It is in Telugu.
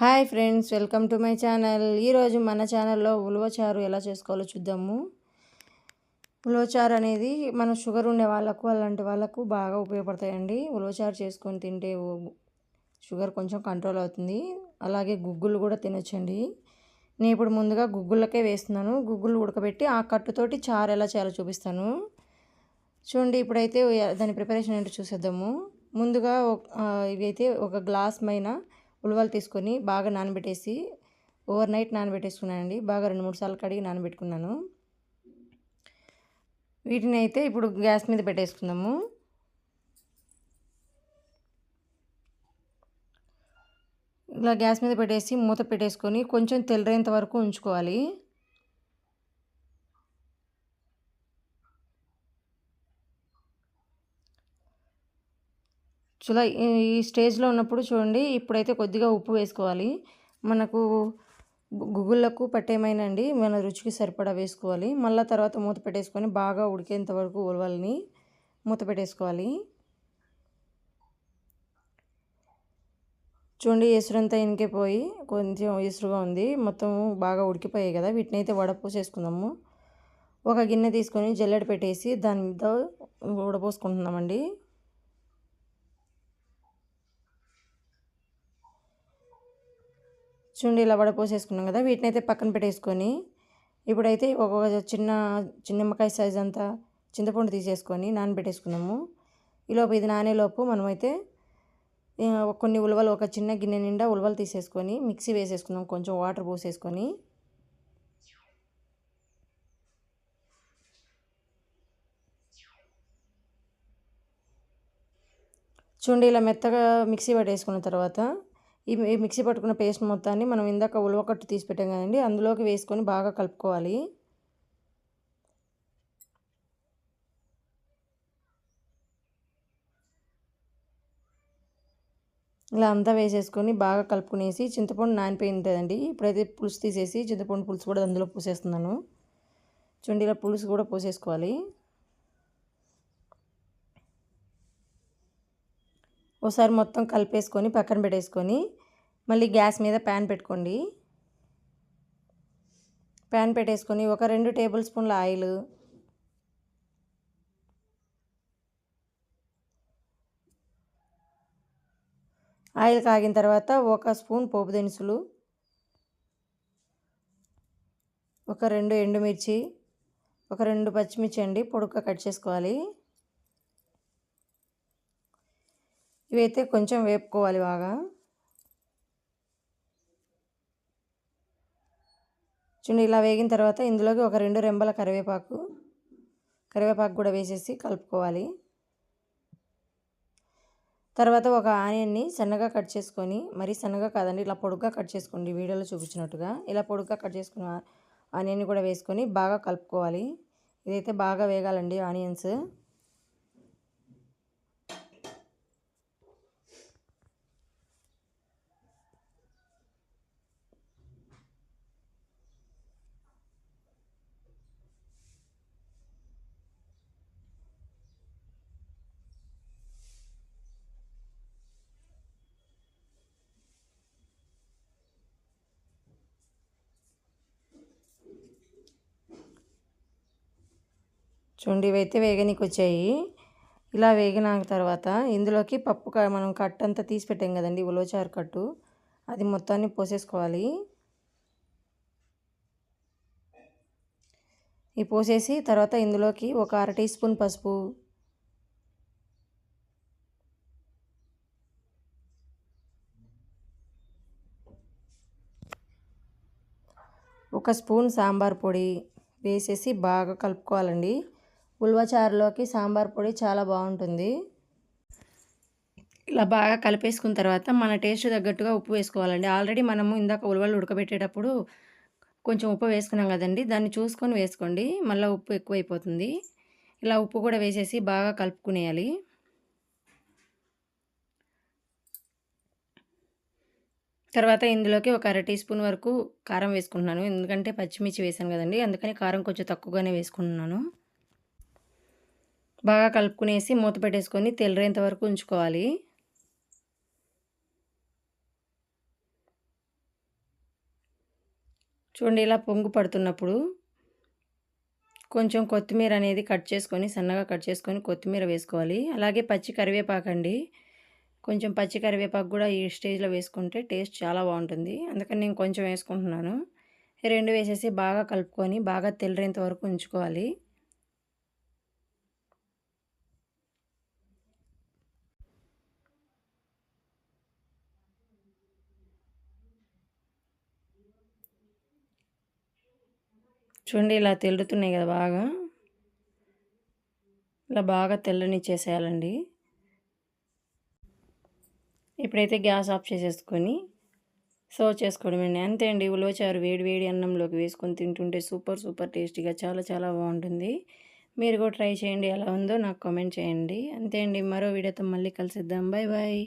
Hi friends welcome to my channel. ఈరోజు మన ఛానల్లో ఉలవచారు ఎలా చేసుకోవాలో చూద్దాము. ఉలవచారు అనేది మన షుగర్ ఉండే వాళ్ళకు అలాంటి వాళ్ళకు బాగా ఉపయోగపడతాయండి. ఉలవచారు చేసుకొని తింటే షుగర్ కొంచెం కంట్రోల్ అవుతుంది. అలాగే గుగ్గులు కూడా తినొచ్చండి. నేను ఇప్పుడు ముందుగా గుగ్గులకే వేస్తున్నాను. గుగ్గులు ఉడకబెట్టి ఆ కట్టుతోటి చారు ఎలా చేయాలో చూపిస్తాను. చూడండి ఇప్పుడైతే దాని ప్రిపరేషన్ ఏంటో చూసేద్దాము. ముందుగా ఇవైతే ఒక గ్లాస్ పైన ఉలవలు తీసుకొని బాగా నానబెట్టేసి ఓవర్ నైట్ నానబెట్టేసుకున్నానండి. బాగా రెండు మూడు సార్లు కడిగి నానబెట్టుకున్నాను. వీటిని అయితే ఇప్పుడు గ్యాస్ మీద పెట్టేసుకుందాము. ఇలా గ్యాస్ మీద పెట్టేసి మూత పెట్టేసుకొని కొంచెం తెల్లరేంత వరకు ఉంచుకోవాలి. చూలా ఈ స్టేజ్లో ఉన్నప్పుడు చూడండి ఇప్పుడైతే కొద్దిగా ఉప్పు వేసుకోవాలి. మనకు గుగ్గుళ్ళకు పట్టేమైనండి మన రుచికి సరిపడా వేసుకోవాలి. మళ్ళీ తర్వాత మూత పెట్టేసుకొని బాగా ఉడికేంత వరకు ఉలవల్ని మూత పెట్టేసుకోవాలి. చూడండి ఎసురంతా ఇనికిపోయి కొంచెం ఎసురుగా ఉంది. మొత్తం బాగా ఉడికిపోయాయి కదా. వీటిని అయితే వడపోసేసుకుందాము. ఒక గిన్నె తీసుకొని జల్లెడ పెట్టేసి దాని మీద వడపోసుకుంటున్నామండి. చూడండి ఇలా వడపోసేసుకున్నాం కదా వీటిని అయితే పక్కన పెట్టేసుకొని ఇప్పుడైతే ఒక చిన్న చిన్న నిమ్మకాయ సైజ్ అంతా చింతపండు తీసేసుకొని నానబెట్టేసుకున్నాము. ఈలోపు ఇది నానేలోపు మనమైతే కొన్ని ఉలవలు ఒక చిన్న గిన్నె నిండా ఉలవలు తీసేసుకొని మిక్సీ వేసేసుకుందాం కొంచెం వాటర్ పోసేసుకొని. చూడండి ఇలా మెత్తగా మిక్సీ పట్టేసుకున్న తర్వాత ఈ మిక్సీ పట్టుకున్న పేస్ట్ మొత్తాన్ని మనం ఇందాక ఉలవకట్టు తీసి పెట్టాం కదండి అందులోకి వేసుకొని బాగా కలుపుకోవాలి. ఇలా అంతా వేసేసుకొని బాగా కలుపుకునేసి చింతపండు నానిపోయి ఉంటుందండి ఇప్పుడైతే పులుసు తీసేసి చింతపండు పులుసు కూడా అందులో పూసేస్తున్నాను. చూడండి ఇలా పులుసు కూడా పోసేసుకోవాలి. ఒకసారి మొత్తం కలిపేసుకొని పక్కన పెట్టేసుకొని మళ్ళీ గ్యాస్ మీద ప్యాన్ పెట్టుకోండి. ప్యాన్ పెట్టేసుకొని ఒక రెండు టేబుల్ స్పూన్ల ఆయిల్. ఆయిల్ కాగిన తర్వాత ఒక స్పూన్ పోపు దినుసులు. ఒక రెండు ఎండుమిర్చి. ఒక రెండు పచ్చిమిర్చి అండి పొడుక కట్ చేసుకోవాలి. ఇవైతే కొంచెం వేపుకోవాలి బాగా. చూడండి ఇలా వేగిన తర్వాత ఇందులోకి ఒక రెండు రెంబల కరివేపాకు కరివేపాకు కూడా వేసేసి కలుపుకోవాలి. తర్వాత ఒక ఆనియన్ని సన్నగా కట్ చేసుకొని మరీ సన్నగా కాదండి ఇలా పొడుగ్గా కట్ చేసుకోండి వీడియోలో చూపించినట్టుగా. ఇలా పొడుగ్గా కట్ చేసుకున్న ఆనియన్ని కూడా వేసుకొని బాగా కలుపుకోవాలి. ఇదైతే బాగా వేగాలండి ఆనియన్స్. చూడండి ఇవైతే వేగనికి వచ్చాయి ఇలా వేగిన తర్వాత ఇందులోకి పప్పు మనం కట్ అంతా తీసి పెట్టాం కదండి ఉలవచారు కట్టు. అది మొత్తాన్ని పోసేసుకోవాలి. ఈ పోసేసి తర్వాత ఇందులోకి ఒక అర టీ స్పూన్ పసుపు. ఒక స్పూన్ సాంబార్ పొడి వేసేసి బాగా కలుపుకోవాలండి. ఉల్వచారులోకి సాంబార్ పొడి చాలా బాగుంటుంది. ఇలా బాగా కలిపేసుకున్న తర్వాత మన టేస్ట్ తగ్గట్టుగా ఉప్పు వేసుకోవాలండి. ఆల్రెడీ మనము ఇందాక ఉలవలు ఉడకబెట్టేటప్పుడు కొంచెం ఉప్పు వేసుకున్నాం కదండి. దాన్ని చూసుకొని వేసుకోండి. మళ్ళీ ఉప్పు ఎక్కువైపోతుంది. ఇలా ఉప్పు కూడా వేసేసి బాగా కలుపుకునేయాలి. తర్వాత ఇందులోకి ఒక అర టీ స్పూన్ వరకు కారం వేసుకుంటున్నాను. ఎందుకంటే పచ్చిమిర్చి వేసాను కదండి. అందుకని కారం కొంచెం తక్కువగానే వేసుకుంటున్నాను. బాగా కలుపుకునేసి మూత పెట్టేసుకొని తెల్లరేంత వరకు ఉంచుకోవాలి. చూడండి ఇలా పొంగు పడుతున్నప్పుడు కొంచెం కొత్తిమీర అనేది కట్ చేసుకొని సన్నగా కట్ చేసుకొని కొత్తిమీర వేసుకోవాలి. అలాగే పచ్చి కరివేపాకు అండి. కొంచెం పచ్చి కరివేపాకు కూడా ఈ స్టేజ్లో వేసుకుంటే టేస్ట్ చాలా బాగుంటుంది. అందుకని నేను కొంచెం వేసుకుంటున్నాను. ఈ రెండు వేసేసి బాగా కలుపుకొని బాగా తెల్లరేంత వరకు ఉంచుకోవాలి. చూడండి ఇలా తెల్లుతున్నాయి కదా బాగా. ఇలా బాగా తెల్లని చేసేయాలండి. ఇప్పుడైతే గ్యాస్ ఆఫ్ చేసేసుకొని సర్వ్ చేసుకోవడమండి. అంతే అండి ఉలవచారు వేడి వేడి అన్నంలోకి వేసుకొని తింటుంటే సూపర్ సూపర్ టేస్టీగా చాలా చాలా బాగుంటుంది. మీరు కూడా ట్రై చేయండి ఎలా ఉందో నాకు కామెంట్ చేయండి. అంతే అండి మరో వీడియోతో మళ్ళీ కలిసిద్దాం. Bye bye